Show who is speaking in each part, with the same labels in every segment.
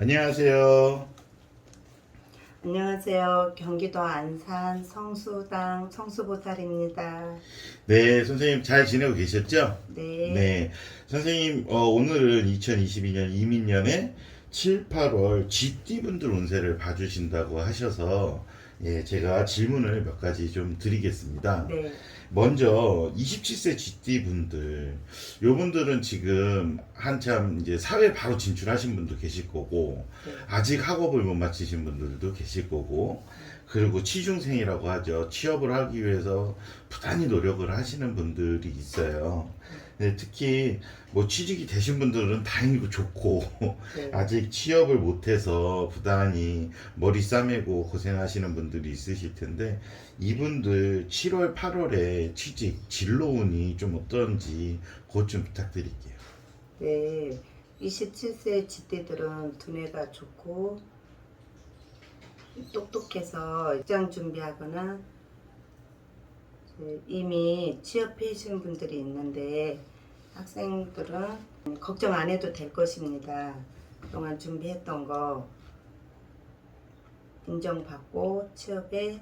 Speaker 1: 안녕하세요.
Speaker 2: 안녕하세요. 경기도 안산 성수당 성수보살입니다.
Speaker 1: 네, 선생님 잘 지내고 계셨죠?
Speaker 2: 네.
Speaker 1: 네. 선생님, 어, 오늘은 2022년 이민년에 7, 8월 GT분들 운세를 봐주신다고 하셔서, 예, 제가 질문을 몇 가지 좀 드리겠습니다.
Speaker 2: 네.
Speaker 1: 먼저 27세 GT분들, 요 분들은 지금 한참 이제 사회 바로 진출하신 분도 계실 거고,
Speaker 2: 네.
Speaker 1: 아직 학업을 못 마치신 분들도 계실 거고 그리고 취중생이라고 하죠. 취업을 하기 위해서 부단히 노력을 하시는 분들이 있어요. 네, 특히 뭐 취직이 되신 분들은 다행이고 좋고
Speaker 2: 네.
Speaker 1: 아직 취업을 못해서 부단히 머리 싸매고 고생하시는 분들이 있으실 텐데 이분들 7월, 8월에 취직 진로운이 좀 어떤지 그것 좀 부탁드릴게요.
Speaker 2: 네. 27세 지대들은 두뇌가 좋고 똑똑해서 입장 준비하거나 이미 취업해 계신 분들이 있는데 학생들은 걱정 안 해도 될 것입니다. 그동안 준비했던 거 인정받고 취업에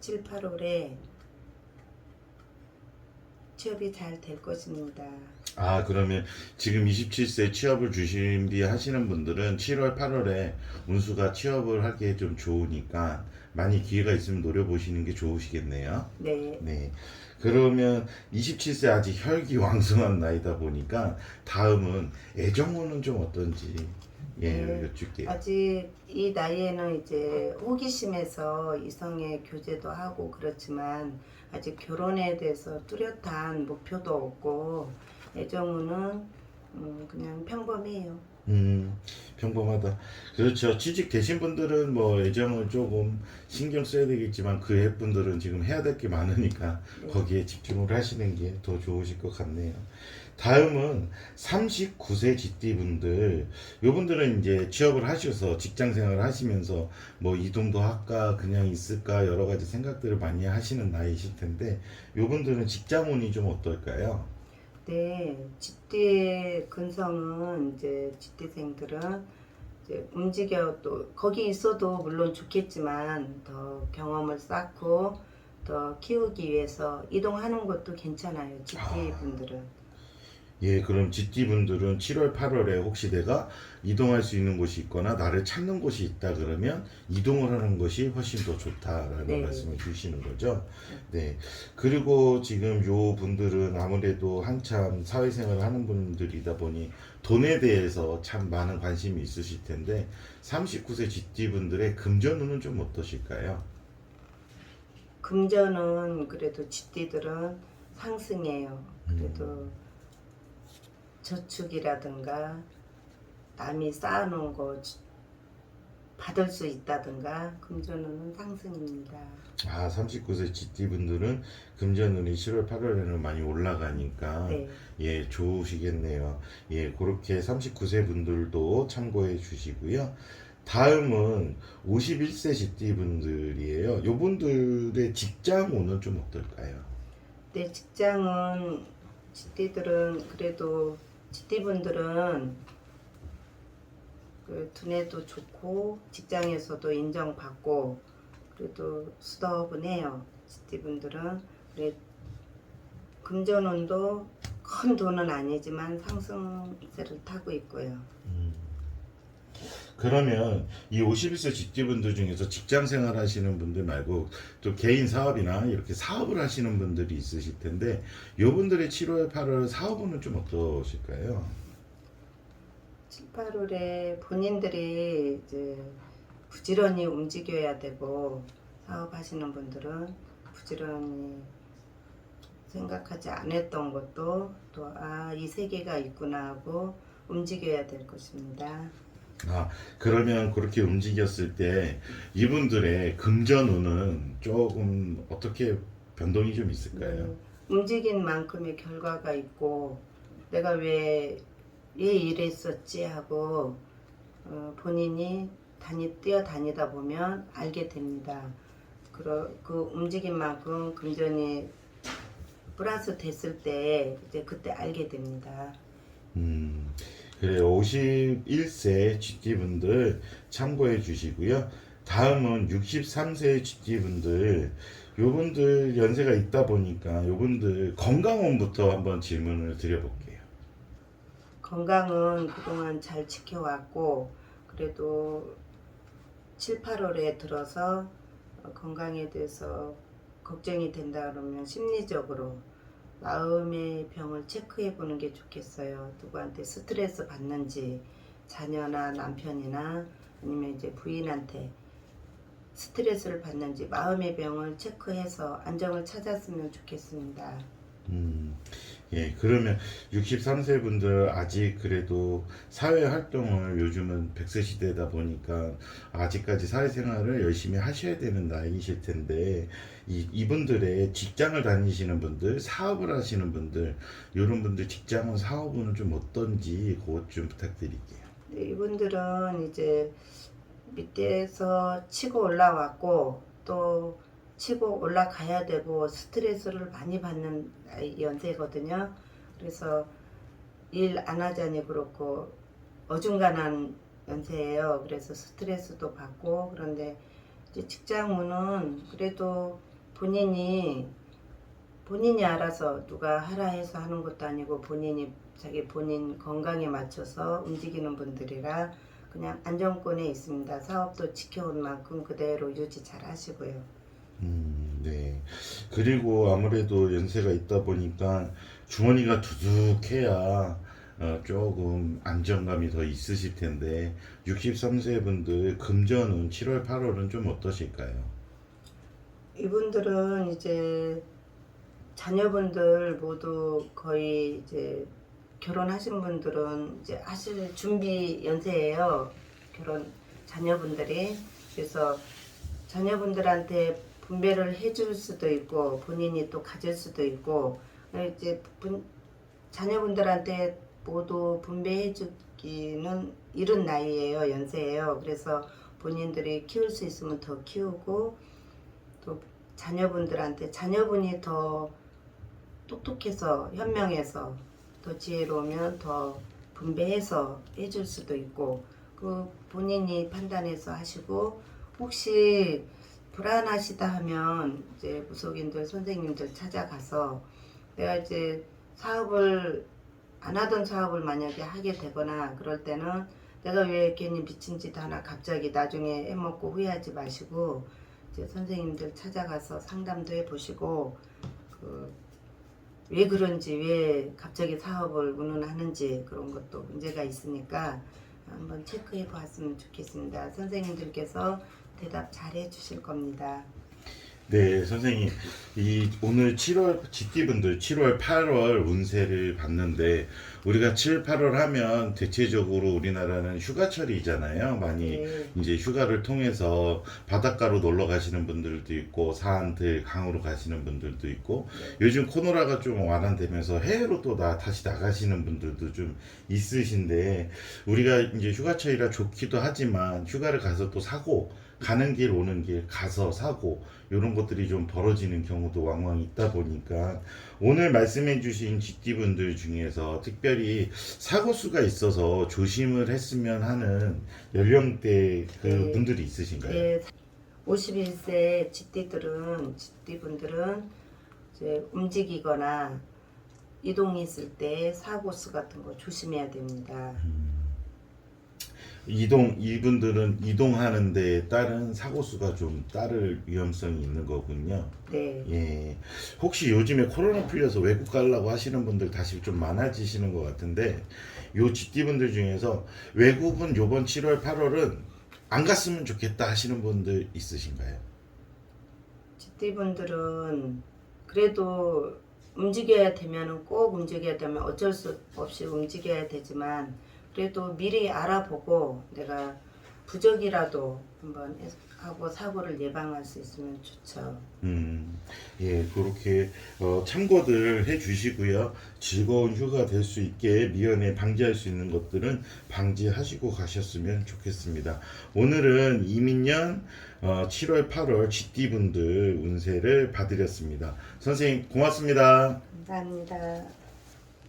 Speaker 2: 7, 8월에 취업이 잘 될 것입니다.
Speaker 1: 아, 그러면 지금 27세 취업을 준비하시는 분들은 7월, 8월에 운수가 취업을 하기에 좀 좋으니까 많이 기회가 있으면 노려보시는 게 좋으시겠네요.
Speaker 2: 네.
Speaker 1: 네. 그러면 27세 아직 혈기 왕성한 나이다 보니까 다음은 애정운은 좀 어떤지 예,
Speaker 2: 네.
Speaker 1: 여쭐게요.
Speaker 2: 아직 이 나이에는 이제 호기심에서 이성의 교제도 하고 그렇지만 아직 결혼에 대해서 뚜렷한 목표도 없고 애정우는 음, 그냥 평범해요.
Speaker 1: 음, 평범하다. 그렇죠. 취직 되신 분들은 뭐 애정을 조금 신경 써야 되겠지만 그 앱분들은 지금 해야 될 게 많으니까
Speaker 2: 네.
Speaker 1: 거기에 집중을 하시는 게 더 좋으실 것 같네요. 다음은 39세 GT 분들, 요분들은 이제 취업을 하셔서 직장 생활을 하시면서 뭐 이동도 할까 그냥 있을까 여러 가지 생각들을 많이 하시는 나이실 텐데 요분들은 직장운이 좀 어떨까요?
Speaker 2: 네, 집대 근성은 이제 집대생들은 이제 움직여 또 거기 있어도 물론 좋겠지만 더 경험을 쌓고 더 키우기 위해서 이동하는 것도 괜찮아요. 집대 분들은.
Speaker 1: 예, 그럼 GT 분들은 7월, 8월에 혹시 내가 이동할 수 있는 곳이 있거나 나를 찾는 곳이 있다 그러면 이동을 하는 것이 훨씬 더 좋다라는
Speaker 2: 네.
Speaker 1: 말씀을 주시는 거죠. 네. 그리고 지금 요 분들은 아무래도 한참 사회생활을 하는 분들이다 보니 돈에 대해서 참 많은 관심이 있으실 텐데 39세 GT 분들의 금전운은 좀 어떠실까요?
Speaker 2: 금전은 그래도 집디들은 상승해요. 그래도 저축이라든가 남이 쌓아놓은 거 주- 받을 수 있다든가 금전은 상승입니다.
Speaker 1: 아, 39세 GT 분들은 금전운이 7월, 8월에는 많이 올라가니까
Speaker 2: 네,
Speaker 1: 예, 좋으시겠네요. 예, 그렇게 39세 분들도 참고해 주시고요. 다음은 51세 GT 분들이에요. 요 분들의 직장 운은 좀 어떨까요?
Speaker 2: 내 직장은 집디들은 그래도 집디분들은 그 두뇌도 좋고 직장에서도 인정받고 그래도 수더분해요. 집디분들은 그래 금전운도 큰 돈은 아니지만 상승세를 타고 있고요.
Speaker 1: 그러면 이 51세 GT 분들 중에서 직장 생활 하시는 분들 말고 또 개인 사업이나 이렇게 사업을 하시는 분들이 있으실 텐데 요 분들의 7월, 8월 사업운은 좀 어떠실까요?
Speaker 2: 7, 8월에 본인들이 이제 부지런히 움직여야 되고 사업하시는 분들은 부지런히 생각하지 않았던 것도 또 아 이 세계가 있구나 하고 움직여야 될 것입니다.
Speaker 1: 아, 그러면 그렇게 움직였을 때 이분들의 금전운은 조금 어떻게 변동이 좀 있을까요?
Speaker 2: 음, 움직인 만큼의 결과가 있고 내가 왜, 왜 이랬었지 하고 어, 본인이 다니, 뛰어다니다 보면 알게 됩니다. 그러, 그 움직인 만큼 금전이 플러스 됐을 때 이제 그때 알게 됩니다.
Speaker 1: 음, 그래 51세 GT분들 참고해 주시고요. 다음은 63세 GT분들 요분들 연세가 있다 보니까 요분들 건강운부터 한번 질문을 드려볼게요.
Speaker 2: 건강은 그동안 잘 지켜왔고 그래도 7, 8월에 들어서 어, 건강에 대해서 걱정이 된다 그러면 심리적으로 마음의 병을 체크해 보는 게 좋겠어요. 누구한테 스트레스 받는지 자녀나 남편이나 아니면 이제 부인한테 스트레스를 받는지 마음의 병을 체크해서 안정을 찾았으면 좋겠습니다.
Speaker 1: 음, 예, 그러면 63세 분들 아직 그래도 사회 활동을 요즘은 100세 시대다 보니까 아직까지 사회생활을 열심히 하셔야 되는 나이이실 텐데 이, 이분들의 직장을 다니시는 분들, 사업을 하시는 분들 이런 분들 직장은 사업은 좀 어떤지 그것 좀 부탁드릴게요.
Speaker 2: 네, 이분들은 이제 밑에서 치고 올라왔고 또 치고 올라가야 되고 스트레스를 많이 받는 연세거든요. 그래서 일 안 하자니 그렇고 어중간한 연세예요. 그래서 스트레스도 받고 그런데 직장문은 그래도 본인이 본인이 알아서 누가 하라 해서 하는 것도 아니고 본인이 자기 본인 건강에 맞춰서 움직이는 분들이라 그냥 안정권에 있습니다. 사업도 지켜온 만큼 그대로 유지 잘 하시고요.
Speaker 1: 음, 네. 그리고 아무래도 연세가 있다 보니까 주머니가 두둑해야 어, 조금 안정감이 더 있으실 텐데 63세 분들 금전은 7월, 8월은 좀 어떠실까요?
Speaker 2: 이분들은 이제 자녀분들 모두 거의 이제 결혼하신 분들은 이제 하실 준비 연세예요. 결혼 자녀분들이 그래서 자녀분들한테 분배를 해줄 수도 있고 본인이 또 가질 수도 있고 이제 분, 자녀분들한테 모두 분배해주기는 이른 나이예요 연세예요. 그래서 본인들이 키울 수 있으면 더 키우고 또 자녀분들한테 자녀분이 더 똑똑해서 현명해서 더 지혜로우면 더 분배해서 해줄 수도 있고 그 본인이 판단해서 하시고 혹시 불안하시다 하면 이제 무속인들 선생님들 찾아가서 내가 이제 사업을 안 하던 사업을 만약에 하게 되거나 그럴 때는 내가 왜 괜히 미친 짓 하나 갑자기 나중에 해먹고 후회하지 마시고 이제 선생님들 찾아가서 상담도 해보시고 그 왜 그런지 왜 갑자기 사업을 운운하는지 그런 것도 문제가 있으니까 한번 체크해 보았으면 좋겠습니다. 선생님들께서 대답 잘 해 주실 겁니다.
Speaker 1: 네, 선생님. 이 오늘 7월 GT분들 7월, 8월 운세를 봤는데 우리가 7, 8월 하면 대체적으로 우리나라는 휴가철이잖아요. 많이
Speaker 2: 네.
Speaker 1: 이제 휴가를 통해서 바닷가로 놀러 가시는 분들도 있고 산들 강으로 가시는 분들도 있고 요즘 코로나가 좀 완화되면서 해외로 또 나, 다시 나가시는 분들도 좀 있으신데 우리가 이제 휴가철이라 좋기도 하지만 휴가를 가서 또 사고 가는 길 오는 길 가서 사고 이런 것들이 좀 벌어지는 경우도 왕왕 있다 보니까 오늘 말씀해 주신 GT분들 중에서 특별히 사고 수가 있어서 조심을 했으면 하는 연령대 그
Speaker 2: 네.
Speaker 1: 분들이 있으신가요?
Speaker 2: 네, 51세 GT들은 GT분들은 이제 움직이거나 이동이 있을 때 사고 수 같은 거 조심해야 됩니다.
Speaker 1: 이동 이분들은 이동하는데 따른 사고 수가 좀 따를 위험성이 있는 거군요.
Speaker 2: 네.
Speaker 1: 예. 혹시 요즘에 코로나 풀려서 외국 가려고 하시는 분들 다시 좀 많아지시는 것 같은데 요 GT 분들 중에서 외국은 요번 7월 8월은 안 갔으면 좋겠다 하시는 분들 있으신가요?
Speaker 2: GT분들은 그래도 움직여야 되면 꼭 움직여야 되면 어쩔 수 없이 움직여야 되지만 그래도 미리 알아보고 내가 부적이라도 한번 해- 하고 사고를 예방할 수 있으면 좋죠.
Speaker 1: 음, 예, 그렇게 어, 참고들 해주시고요. 즐거운 휴가 될 수 있게 미연에 방지할 수 있는 것들은 방지하시고 가셨으면 좋겠습니다. 오늘은 이민년 어, 7월, 8월 GT 분들 운세를 봐드렸습니다. 선생님 고맙습니다.
Speaker 2: 감사합니다.